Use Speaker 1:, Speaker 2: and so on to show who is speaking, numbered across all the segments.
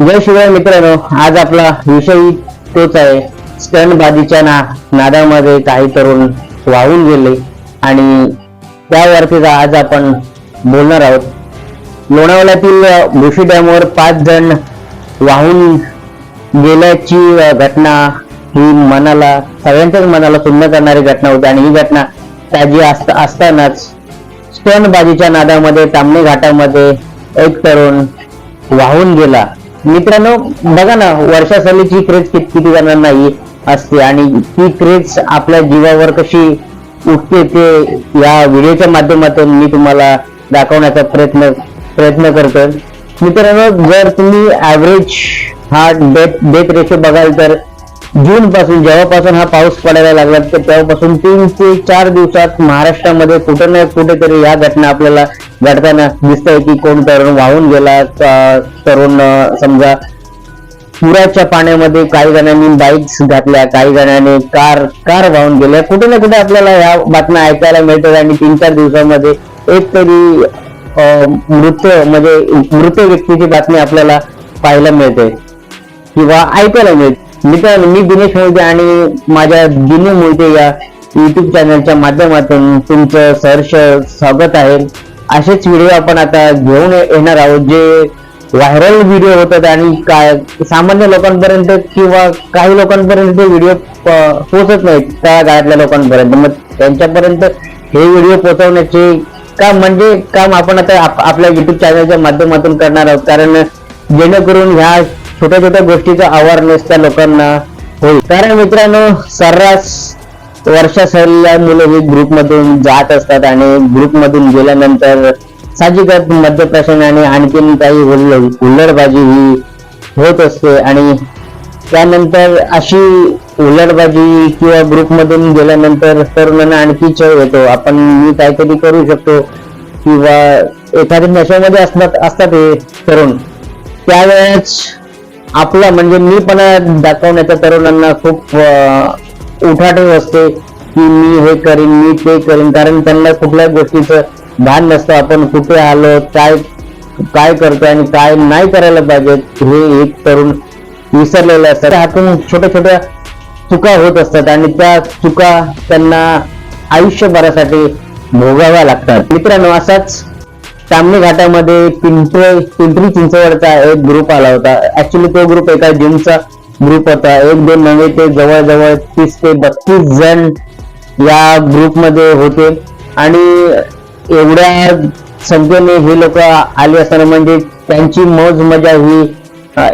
Speaker 1: जय शिवाय मित्रांनो आज आपला विषय तोच आहे. स्टनबाजीच्या ना नादामध्ये काही तरुण वाहून गेले आणि त्यावरतीच आज आपण बोलणार आहोत. लोणावळ्यातील अ, भुशी डॅमवर पाच जण वाहून गेल्याची घटना ही मनाला सगळ्यांच्याच मनाला सुन्न करणारी घटना होती आणि ही घटना ताजी असता असतानाच स्टनबाजीच्या नादामध्ये तामणे घाटामध्ये एक तरुण वाहून गेला. मित्रांनो बघा ना वर्षा सलीची क्रेज किती जणांना नाही असते आणि ती क्रेज आपल्या जीवावर कशी उठते ते या व्हिडिओच्या माध्यमातून मी तुम्हाला दाखवण्याचा प्रयत्न प्रयत्न करतो मित्रांनो जर तुम्ही ऍव्हरेज हा डेथ डेथ रेशो बघाल तर जून पासून जेव्हापासून हा पाऊस पडायला लागला तर तेव्हापासून तीन ते चार दिवसात महाराष्ट्रामध्ये कुठे ना कुठेतरी या घटना आपल्याला घडताना दिसतंय की कोण तरुण वाहून गेला तरुण समजा पुराच्या पाण्यामध्ये काही जणांनी बाईक्स घातल्या काही जणांनी कार कार वाहून गेल्या. कुठे ना कुठे आपल्याला या बातम्या ऐकायला मिळतात आणि तीन चार दिवसामध्ये एक तरी अं, मृत म्हणजे मृत व्यक्तीची बातमी आपल्याला पाहायला मिळते. किंवा ऐकायला मिळते. मित्रांनो मी दिनेश मोहिते आणि माझ्या दिने मोहिते या युट्यूब चॅनलच्या माध्यमातून तुमचं सहर्ष स्वागत आहे. असेच व्हिडिओ आपण आता घेऊन येणार आहोत जे व्हायरल व्हिडिओ होतात आणि काय सामान्य लोकांपर्यंत किंवा काही लोकांपर्यंत ते व्हिडिओ पोहोचत नाहीत त्या गावातल्या लोकांपर्यंत. मग त्यांच्यापर्यंत हे व्हिडिओ पोहोचवण्याचे काम म्हणजे काम आपण आता आप- आपल्या युट्यूब चॅनलच्या माध्यमातून करणार आहोत. कारण जेणेकरून ह्या छोट्या छोट्या गोष्टीचा अवेअरनेस त्या लोकांना होईल. कारण मित्रांनो सर्रास वर्षा सहलीला मुलं ही ग्रुपमधून जात असतात आणि ग्रुपमधून गेल्यानंतर साहजिकच मद्यप्राशन आणि आणखीन काही हुल्लडबाजी ही होत असते आणि त्यानंतर अशी उलटबाजी किंवा ग्रुपमधून गेल्यानंतर तरुणांना आणखी चव येतो. आपण मी काहीतरी करू शकतो किंवा एखाद्या नशेमध्ये असतात असतात हे तरुण. त्यावेळेस आपला म्हणजे मी पण दाखवण्याच्या तरुणांना खूप अं, उठाठेव असते की मी हे करीन मी ते करीन. कारण त्यांना कुठल्या गोष्टीचं भान नसतं. आपण कुठे आलो काय काय करतो आणि काय नाही करायला पाहिजे हे एक तरुण विसरलेले असतात हातून छोट्या छोट्या चुका होत असतात आणि त्या चुका त्यांना आयुष्यभरासाठी भोगाव्या लागतात. मित्रांनो असाच तामणी घाटामध्ये पिंपरी पिंपरी चिंचवडचा एक ग्रुप आला होता. ऍक्च्युली तो ग्रुप एका जिमचा ग्रुप होता. एक दोन नव्हे ते जवळजवळ तीस ते बत्तीस जण या ग्रुपमध्ये होते. आणि एवढ्या संख्येने हे लोक आले असताना म्हणजे त्यांची मौज मजा ही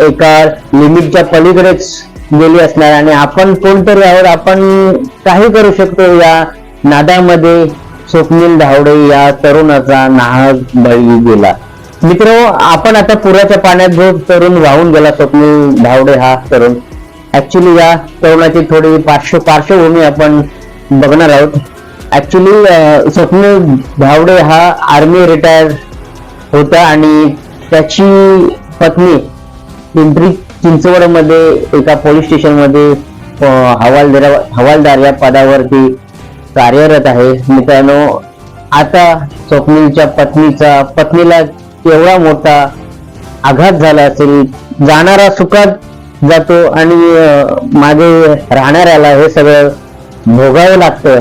Speaker 1: एका लिमिटच्या पलीकडेच गेली असणार. आणि आपण कोणतरी आहोत आपण काही करू शकतो या नादामध्ये. स्वप्नील धावडे या तरुणाचा नाहक बळी गेला. मित्र आपण आता पुराच्या पाण्यात जो तरुण वाहून गेला स्वप्नील धावडे हा तरुण. ऍक्च्युली या तरुणाची थोडी पार्श्व पार्श्वभूमी आपण बघणार आहोत. ऍक्च्युली स्वप्नील धावडे हा आर्मी रिटायर होता आणि त्याची पत्नी पिंपरी चिंचवडमध्ये एका पोलीस स्टेशनमध्ये हवालदार हवालदार या पदावरती कार्यरत आहे. मित्रांनो आता स्वप्नीलच्या पत्नीचा पत्नीला केवढा मोठा आघात झाला असेल जाणारा सुखात जातो आणि मागे राहणाऱ्याला हे सगळं भोगावं लागतं.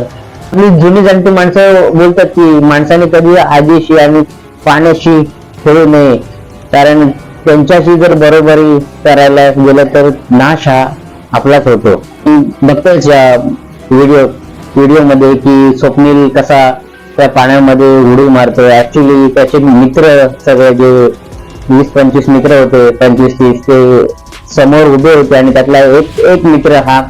Speaker 1: आणि जुनी जाणती माणसं बोलतात की माणसाने कधी आजीशी आणि पाण्याशी खेळू नये. कारण त्यांच्याशी जर बरोबरी करायला गेलं तर नाश हा आपलाच होतो. बघताच या व्हिडिओ. व्हिडिओमध्ये की स्वप्नील कसा त्या पाण्यामध्ये उडी मारतो ऍक्च्युली त्याचे मित्र सगळे जे वीस पंचवीस मित्र होते पंचवीस तीस ते समोर उभे होते आणि त्यातला एक एक मित्र हा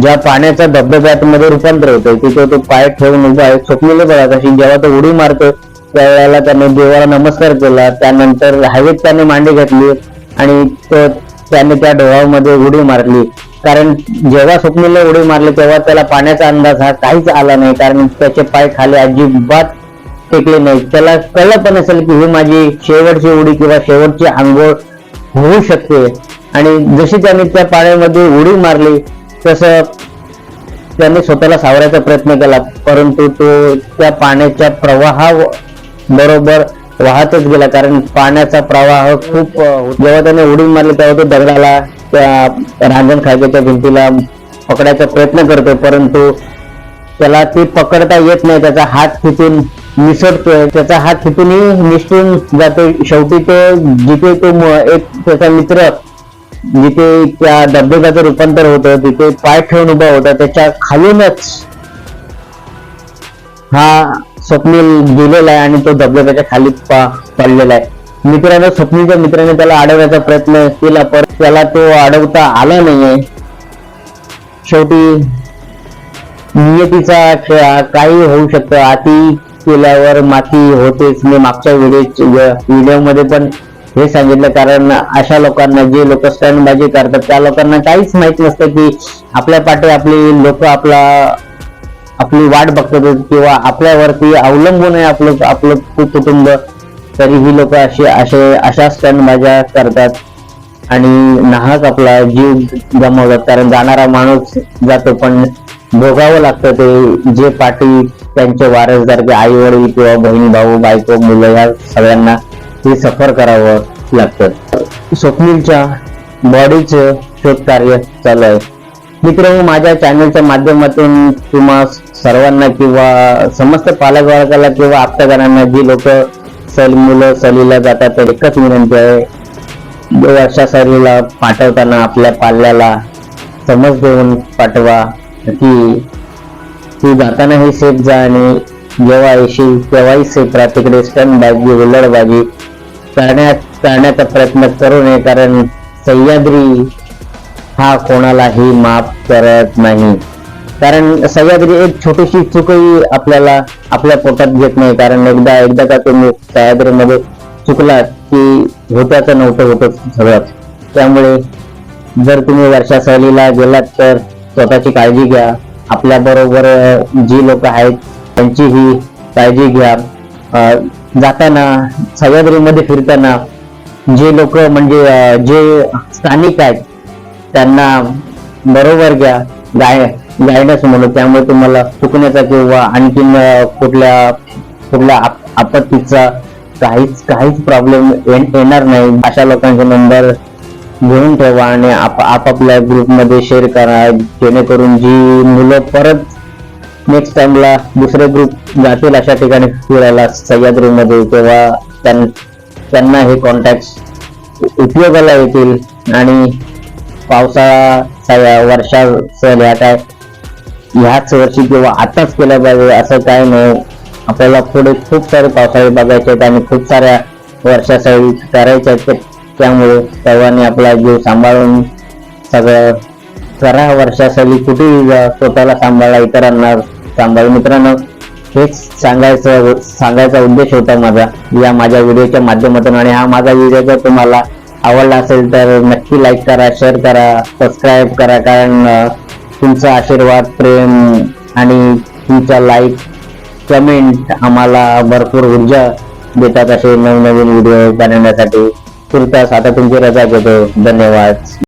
Speaker 1: ज्या पाण्याच्या धबधब्यात मध्ये रूपांतर होतोय. तिथे तो पाय ठेवून उभा आहे. स्वप्नील बघा कशी जेव्हा तो उडी मारतो त्यावेळेला त्याने देवाला नमस्कार केला. त्यानंतर हवेत त्याने मांडी घातली आणि तो त्याने त्या डोळ्यामध्ये उडी मारली. कारण जेव्हा स्वप्नीलने उडी मारली तेव्हा त्याला पाण्याचा अंदाज हा काहीच आला नाही. कारण त्याचे पाय खाली अजिबात टेकले नाही त्याला कळलं पण असेल की ही माझी शेवटची उडी किंवा शेवटची आंघोळ होऊ शकते. आणि जशी त्याने त्या पाण्यामध्ये उडी मारली तसं त्याने स्वतःला सावरायचा प्रयत्न केला. परंतु तो त्या पाण्याच्या प्रवाहा बरोबर वाहतच गेला. कारण पाण्याचा प्रवाह खूप जेव्हा त्याने उडी मारली तेव्हा तो दगडाला त्या रांजण खायच्या भिंतीला पकडायचा प्रयत्न करतो परंतु त्याला ते पकडता येत नाही. त्याचा हात खिचून निसटतोय. त्याचा हात खिचूनही निसटून जातो शेवटी तो जिथे तो एक त्याचा मित्र जिथे त्या धबधब्याचं रूपांतर होतं तिथे पाय ठेवून उभा होता. त्याच्या खालूनच हा स्वप्नील गेलेला आहे आणि तो धबधब्याच्या खाली पा- पडलेला आहे. मित्रानं स्वप्नीलच्या मित्राने त्याला अडवण्याचा प्रयत्न केला पर त्याला तो अडवता आला नाहीये. शेवटी नियतीचा खेळ काही होऊ शकतं. अति केल्यावर माती होतेच. मी मागच्या व्हिडिओ व्हिडिओमध्ये पण हे सांगितलं. कारण अशा लोकांना जे लोक स्टँडबाजी करतात त्या लोकांना काहीच माहीत नसतं की आपल्या पाठी आपली लोक आपला आपली वाट बघतात किंवा आपल्यावरती अवलंबून आहे आपलं आपलं कुटुंब. तरी ही लोक अशी असे अशा स्टँडबाज्या करतात. आणि नाहक आपला जीव गमावतात कारण जाणारा माणूस जातो पण भोगावं लागतं ते जे पाठी त्यांचे वारसदार की आई वडील किंवा बहीण भाऊ बायको मुलं या सगळ्यांना ते सफर करावं लागतं. स्वप्नीलच्या बॉडीचं शोध कार्य चालू आहे. मित्र माझ्या चॅनलच्या माध्यमातून तुम्हा सर्वांना किंवा समस्त पालक वर्गाला किंवा आप्तकारांना जी लोक सल मुलं सलीला जातात तर एकच विनंती आहे अशा सरीला पाठवताना आपल्या पाल्याला समज देऊन पाठवा. की तू जातानाही सेफ जा आणि जेव्हा येशील तेव्हाही सेफ राहा. तिकडे स्टन बाजी उलडबाजी करण्यात करण्याचा प्रयत्न करू नये कारण सह्याद्री हा कोणालाही माफ करत नाही. कारण सह्याद्री एक छोटीशी चूकही आपल्याला आपल्या पोटात घेत नाही. कारण एकदा एकदा का तुम्ही सह्याद्रीमध्ये चुकलात की घोट्याचं नव्हतं होतं सगळं. त्यामुळे जर तुम्ही वर्षा सहलीला गेलात तर स्वतःची काळजी घ्या. आपल्या बरोबर जी लोक आहेत त्यांचीही काळजी घ्या. जाताना सह्याद्रीमध्ये फिरताना जे लोक म्हणजे जे स्थानिक आहेत त्यांना बरोबर घ्या. गाय गायडन्स म्हणून. त्यामुळे तुम्हाला चुकण्याचा किंवा आणखीन कुठल्या कुठल्या आप- आपत्तीचा काहीच काहीच प्रॉब्लेम येणार नाही. अशा लोकांचे नंबर घेऊन ठेवा आणि आप आपापल्या ग्रुपमध्ये शेअर करा. जेणेकरून जी मुलं परत नेक्स्ट टाइमला दुसरे ग्रुप जातील अशा ठिकाणी फिरायला सह्याद्रीमध्ये तेव्हा त्यां- त्यांना हे कॉन्टॅक्ट उपयोगाला येतील. आणि पावसाळा सह्या वर्षा सहल ह्या काय ह्याच वर्षी किंवा आताच केल्या पाहिजे असं काय नाही. आपल्याला पुढे खूप सारे पावसाळे बघायचे आहेत आणि खूप साऱ्या वर्षासाठी करायच्या आहेत. त्यामुळे सर्वांनी आपला जीव सांभाळून सगळं करा. वर्षासाठी कुठेही जा स्वतःला सांभाळा इतरांना सांभाळ. मित्रांनो हेच सांगायचं सांगायचा उद्देश होता माझा. या माझ्या व्हिडिओच्या माध्यमातून आणि हा माझा व्हिडिओ जर तुम्हाला आवडला असेल तर नक्की लाईक करा शेअर करा सबस्क्राईब करा. कारण तुमचा आशीर्वाद प्रेम आणि तुमचा लाईक कमेंट आम्हाला भरपूर ऊर्जा देतात असे नवनवीन व्हिडिओ बनवण्यासाठी. तुर्तास आता तुमची रजा घेतो. धन्यवाद.